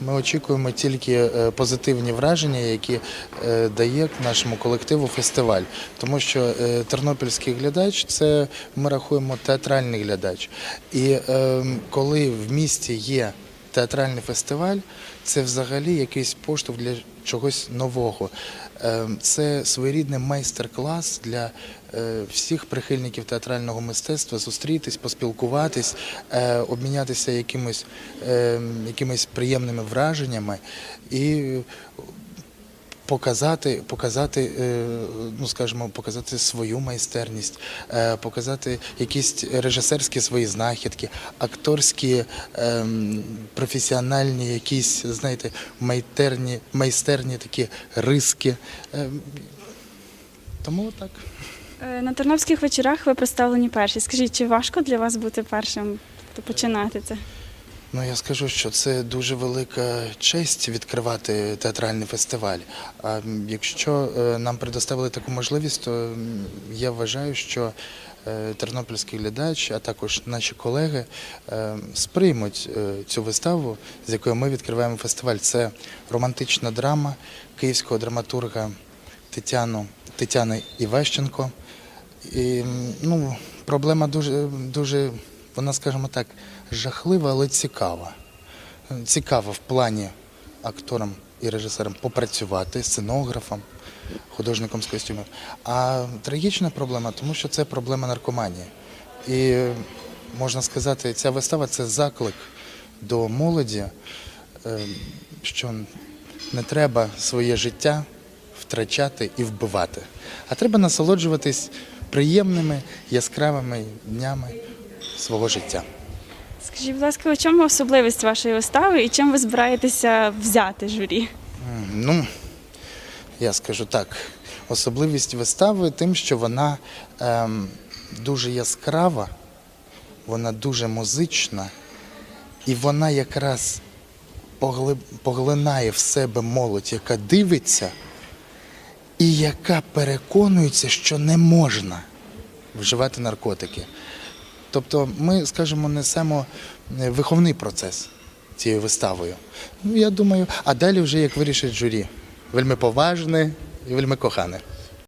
Ми очікуємо тільки е, позитивні враження, які е, дає нашому колективу фестиваль. Тому що е, тернопільський глядач це ми рахуємо театральний глядач. І е, коли в місті є театральний фестиваль, це взагалі якийсь поштовх для чогось нового. Е, Це своєрідний майстер-клас для е, всіх прихильників театрального мистецтва зустрітись, поспілкуватись, е, обмінятися якимось, е, якимись приємними враженнями і показати, показати, е, ну скажімо, показати свою майстерність, е, показати якісь режисерські свої знахідки, акторські, ем, професіональні, якісь, знаєте, майстерні, майстерні такі риски. Ем, Тому так. Е, На тернопільських вечорах ви представлені перші. Скажіть, чи важко для вас бути першим, починати це? Ну я скажу, що це дуже велика честь відкривати театральний фестиваль. А якщо е, нам предоставили таку можливість, то я вважаю, що е, тернопільський глядач, а також наші колеги е, сприймуть цю виставу, з якою ми відкриваємо фестиваль. Це романтична драма київського драматурга Тетяну, Тетяни Іващенко. І ну, проблема дуже, дуже, вона, скажімо так, жахлива, але цікава. Цікаво в плані акторам і режисерам попрацювати, сценографом, художником з костюмів. А трагічна проблема, тому що це проблема наркоманії. І можна сказати, ця вистава це заклик до молоді, е, що не треба своє життя втрачати і вбивати, а треба насолоджуватись приємними яскравими днями свого життя. Скажіть, будь ласка, у чому особливість вашої вистави і чим ви збираєтеся взяти журі? Ну, я скажу так, особливість вистави тим, що вона ем, дуже яскрава, вона дуже музична, і вона якраз погли- поглинає в себе молодь, яка дивиться, і яка переконується, що не можна вживати наркотики. Тобто ми, скажімо, несемо е, виховний процес цією виставою. Ну, я думаю, а далі вже як вирішить журі. Вельми поважне і вельми кохане.